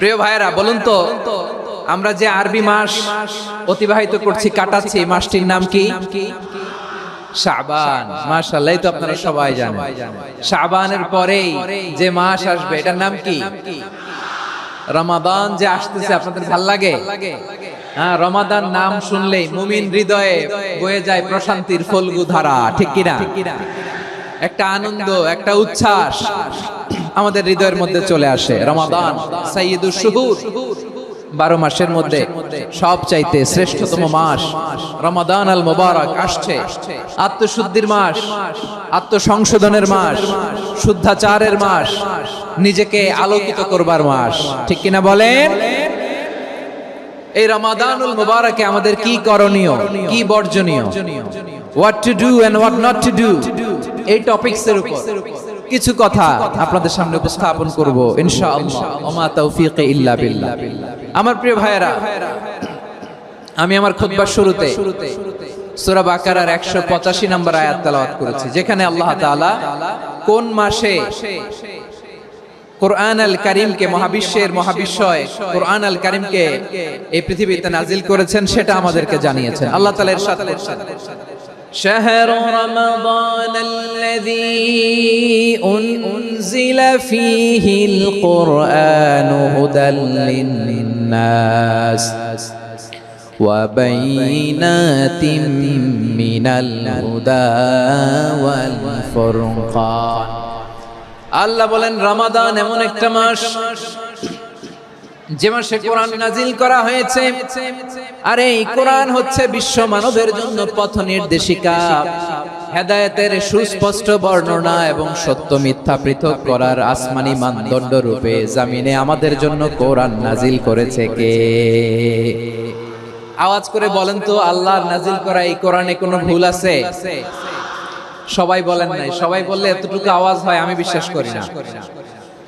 প্রিয় ভাইয়েরা, বলুন তো, আমরা যে আরবি মাস অতিবাহিত করছি, কাটাচ্ছি মাসটির নাম কি? শাবান। মাশাআল্লাহ তো আপনারা সবাই জানেন। শাবানের পরেই যে মাস আসবে, এটার নাম কি? রমাদান যে আসতেছে, আপনাদের ভালো লাগে? হ্যাঁ রমাদান নাম শুনলেই মুমিন হৃদয়ে বয়ে যায় প্রশান্তির ফলগু ধারা ঠিক কিনা? একটা আনন্দ, একটা উচ্ছ্বাস। আমাদের হৃদয়ের মধ্যে চলে আসে। রমাদান বারো মাসের মধ্যে সব চাইতে শ্রেষ্ঠতম মাস রমাদান আল মোবারক আসছে। আত্মশুদ্ধির মাস, আত্মসংশোধনের মাস, শুদ্ধাচারের মাস, নিজেকে আলোকিত করবার মাস। ঠিক কিনা বলেন? এই রমাদানুল মুবারকে আমাদের কি করণীয়, কি বর্জনীয়? What to do and what not to do এই টপিকস এর উপর। কিছু কথা আপনাদের সামনে উপস্থাপন করব আমার প্রিয় ভাইয়েরা, আমি আমার খুতবার শুরুতে সূরা বাকারার 185 নম্বর আয়াত করেছি, যেখানে আল্লাহ কোন মাসে কোরআন আল করিমকে মহাবিশ্বের মহাবিশ্বয় কোরআন আল করিমকে এই পৃথিবীতে নাজিল করেছেন সেটা আমাদেরকে জানিয়েছেন। আল্লাহ তাআলা ইরশাদ شهر رمضان الذي أنزل فيه القرآن هدى للناس وبينات من الهدى والفرقان আল্লাহ বলেন রমাদান এমন একটা মাস যে মাসে কোরআন নাজিল করা হয়েছে আর এই কোরআন হচ্ছে বিশ্ব মানবের জন্য পথ নির্দেশিকা। হেদায়েতের সুস্পষ্ট বর্ণনা এবং সত্য মিথ্যা পৃথক করার আসমানি মানদণ্ড রূপে জামিনে আমাদের জন্য কোরআন নাজিল করেছে কে? আওয়াজ করে বলেন তো আল্লাহর নাজিল করা এই কোরআনে কোনো ভুল আছে? সবাই বলেন নাই সবাই বললে এতটুকু আওয়াজ হয় আমি বিশ্বাস করি না।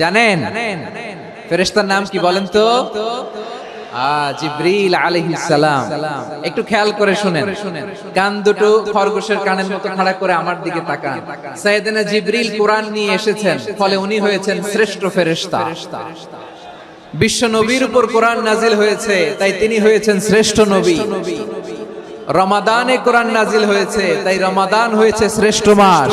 জানেন? ফেরেশতার নাম কি বলেন তো? জিব্রিল সালাম। একটু খেয়াল করে শুনেন। কান দুটো খরগোশের কানের মতো খাড়া করে আমার দিকে তাকান। সাইয়েদনা জিব্রিল কোরআন নিয়ে এসেছেন, ফলে উনি হয়েছেন শ্রেষ্ঠ ফেরেশতা। বিশ্ব নবীর উপর কোরআন নাজিল হয়েছে, তাই তিনি হয়েছেন শ্রেষ্ঠ নবী। রমাদানে কোরআন নাজিল হয়েছে, তাই রমাদান হয়েছে শ্রেষ্ঠ মাস।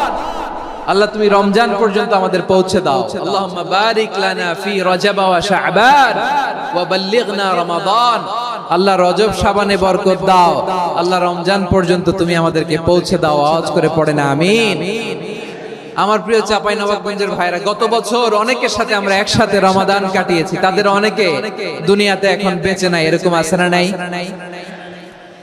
আল্লাহ তুমি রমজান পর্যন্ত আমাদের পৌঁছে দাও। আল্লাহুম্মা বারিক লানা ফি রজব ওয়া শাবান ওয়া বাল্লিগনা রমাদান। আল্লাহ রজব শাবানে বরকত দাও। আল্লাহ রমজান পর্যন্ত তুমি আমাদেরকে পৌঁছে দাও। আওয়াজ করে পড়ে না আমিন। আমার প্রিয় চাপাই নবাবগঞ্জের ভাইরা গত বছর অনেকের সাথে আমরা একসাথে রমাদান কাটিয়েছি। তাদের অনেকে দুনিয়াতে এখন বেঁচে নাই এরকম আছে না নাই?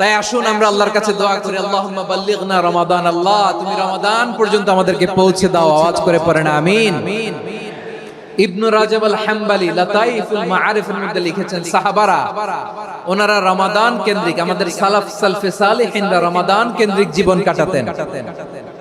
তাই আসুন আমরা আল্লাহর কাছে দোয়া করি, আল্লাহুম্মা বাল্লিগনা রমাদান, আল্লাহ, তুমি রমাদান পর্যন্ত আমাদেরকে পৌঁছে দাও, আওয়াজ করে পড়েন, আমিন। ইবনু রাজাব আল হাম্বালি লাতাইফুল মাআরিফের মধ্যে লিখেছেন, সাহাবারা, ওনারা রমাদান কেন্দ্রিক, আমাদের সালাফ সালফে সালেহিনরা রমাদান কেন্দ্রিক জীবন কাটাতেন।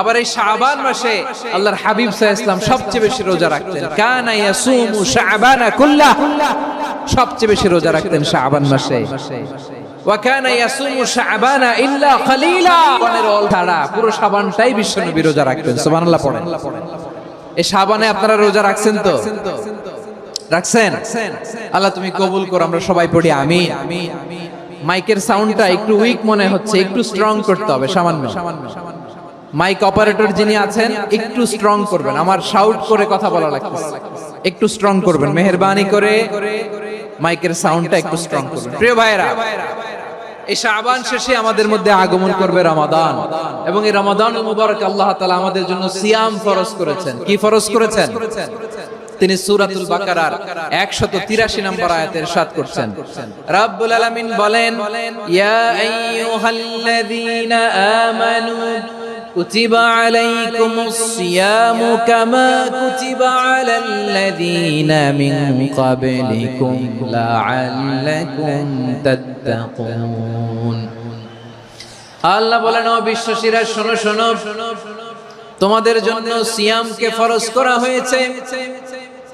আবার এই শাবান মাসে আল্লাহর হাবিব ইসলাম সবচেয়ে বেশি রোজা রাখতেন। কানা কুল্লাহ। সবচেয়ে বেশি রোজা রাখতেন শাবান মাসে। পুরো রোজা এই আপনারা রোজা রাখছেন তো? আল্লাহ তুমি কবুল করো, আমরা সবাই পড়ি আমি মাইকের সাউন্ডটা একটু উইক মনে হচ্ছে, একটু স্ট্রং করতে হবে, সামান্য। মাইক অপারেটর যিনি আছেন, একটু স্ট্রং করবেন। আমার শাউট করে কথা বলা লাগতেছে। একটু স্ট্রং করবেন, মেহেরবানি করে মাইকের সাউন্ডটা একটু স্ট্রং করবেন। প্রিয় ভাইরা এই শাবান শেষে আমাদের মধ্যে আগমন করবে রমাদান। এবং এই রমাদান মুবারক আল্লাহ তাআলা আমাদের জন্য সিয়াম ফরজ করেছেন। কি ফরজ করেছেন? তিনি সূরাতুল বাকারার 183 নম্বর আয়াতে ইরশাদ করছেন। রব্বুল আলামিন বলেন, ইয়া আইয়ুহাল্লাযীনা আমানু كتب عليكم الصيام كما كتب على الذين من قبلكم لعلكم تتقون আল্লাহ বলেন ও বিশ্বাসীরা শোনো শোনো তোমাদের জন্য সিয়ামকে ফরজ করা হয়েছে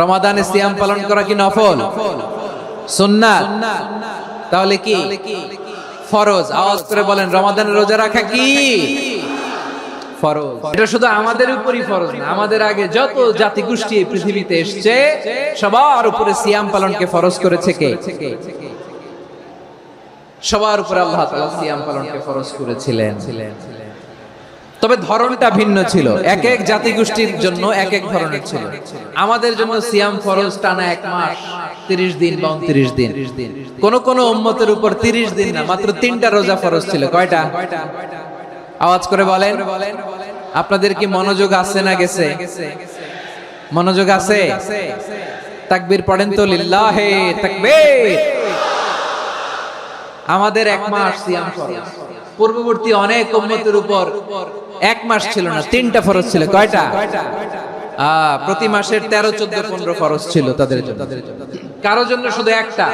রমাদানে সিয়াম পালন করা কি নফল? সুন্নাত। তাহলে কি? ফরজ। আওয়াজ করে বলেন রমাদানের রোজা রাখা কি? আমাদের আগে যত পৃথিবীতে এসছে, সবার উপরে সিয়াম ফরজ সবার উপরে আল্লাহ সিয়াম করেছিলেন। তবে ধরনটা ভিন্ন ছিল। এক এক জাতি গোষ্ঠীর জন্য এক এক ধরনের ছিল। আমাদের জন্য সিয়াম ফরজ টানা এক মাস তিরিশ দিন বা উনত্রিশ দিন। কোন কোন উম্মতের উপর তিরিশ দিন না মাত্র তিনটা রোজা ফরজ ছিল। কয়টা? আওয়াজ করে বলেন। আপনাদের কি মনোযোগ আছে না গেছে? মনোযোগ আছে? তাকবীর পড়েন তো লিল্লাহে তাকবীর। আমাদের এক মাস সিয়াম ফরজ। পূর্ববর্তী অনেক উম্মতের উপর এক মাস ছিল না, তিনটা ফরজ ছিল, কয়টা? প্রতি মাসের তেরো, চোদ্দ, পনেরো ফরজ ছিল তাদের জন্য। কারও জন্য শুধু একটা,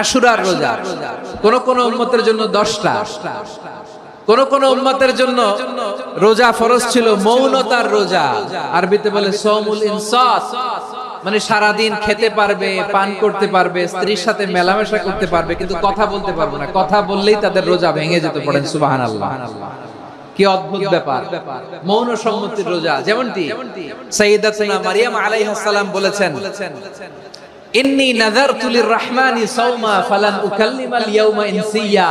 আশুরার রোজা। কোন কোন উম্মতের জন্য দশটা। কোন কোন উম্মতের জন্য রোজা ফরজ ছিল মৌনতার রোজা। আরবিতে বলে সৌমুল ইনসাস। মানে সারাদিন খেতে পারবে, পান করতে পারবে, স্ত্রীর সাথে মেলামেশা করতে পারবে, কিন্তু কথা বলতে পারবে না। কথা বললেই তাদের রোজা ভেঙে যেতে পড়েন সুবাহান আল্লাহ কি অদ্ভুত ব্যাপার। মৌন সম্মতির রোজা, যেমনটি মারিয়াম বলেছেন, ইন্নী নাযারতু লির-রাহমানি সাওমা ফালান উকাল্লিমাল ইনসিয়া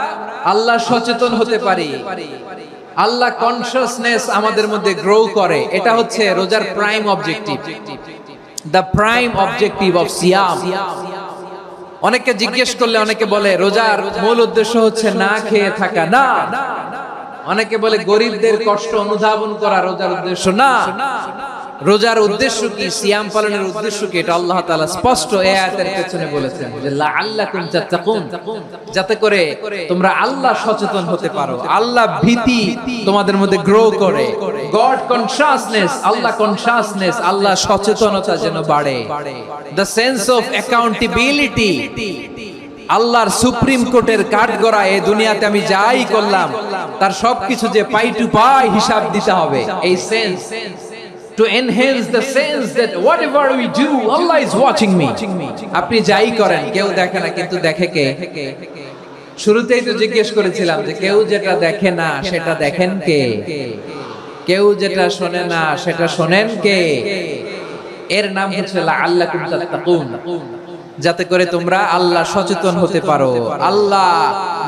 আল্লাহ সচেতন হতে পারি। আল্লাহ কনসিয়াসনেস আমাদের মধ্যে গ্রো করে। এটা হচ্ছে রোজার prime objective the prime objective of সিয়াম অনেকে জিজ্ঞেস করলে অনেকে বলে, রোজার মূল উদ্দেশ্য হচ্ছে না খেয়ে থাকা। না। অনেকে বলে, গরিবদের কষ্ট অনুধাবন করা রোজার উদ্দেশ্য না। রোজার উদ্দেশ্য কি? সিয়াম পালনের উদ্দেশ্য কি? এটা আল্লাহ তাআলা স্পষ্ট এই আয়াতের পেছনে বলেছেন যে, লাআল্লাকুম তাত্তাকুন। যাতে করে তোমরা আল্লাহ সচেতন হতে পারো। আল্লাহ ভীতি তোমাদের মধ্যে গ্রো করে। গড কনশাসনেস আল্লাহ কনশাসনেস আল্লাহ সচেতনতা যেন বাড়ে। দ্য সেন্স অফ অ্যাকাউন্টেবিলিটি আল্লাহর সুপ্রিম কোর্টের কাঠগড়া এই দুনিয়াতে আমি যাই করলাম, তার সবকিছু যে পাই টু পাই হিসাব দিতে হবে। এই sense to enhance the sense that whatever we do, Allah is watching me. আপনি যাই করেন, কেউ দেখে না, কিন্তু দেখে কে? শুরুতেই তো জিজ্ঞেস করেছিলাম যে কেউ যেটা দেখে না, সেটা দেখেন কে? কেউ যেটা শোনে না, সেটা শোনেন কে? এর নাম হচ্ছে লাআল্লাকুম তাত্তাকুন। যাতে করে তোমরা আল্লাহ সচেতন হতে পারো। আল্লাহ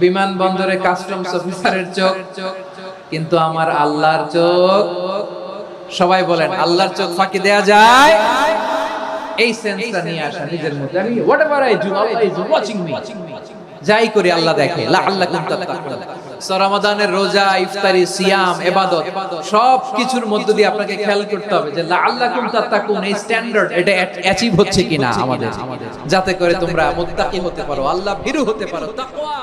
বিমানবন্দরে কাস্টমস অফিসারের চোখ, কিন্তু আমার আল্লাহর চোখ, সবাই বলেন, আল্লাহর চোখ ফাঁকি দেয়া যায়? এই সেন্সটা নিয়ে আসা, নিজের মধ্যে। আমি whatever I do Allah is watching me যাই করি, আল্লাহ দেখে। লা আল্লাহ রমাদানের রোজা, ইফতারি, সিয়াম, এবাদত সব কিছুর মধ্য দিয়ে আপনাকে খেয়াল করতে হবে যে লা আল্লাহ তাত্তাকুন, এই স্ট্যান্ডার্ড এটা অ্যাচিভ হচ্ছে কিনা আমাদের। যাতে করে তোমরা মুত্তাকি হতে পারো, আল্লাহ ভীরু হতে পারো। তাকওয়া।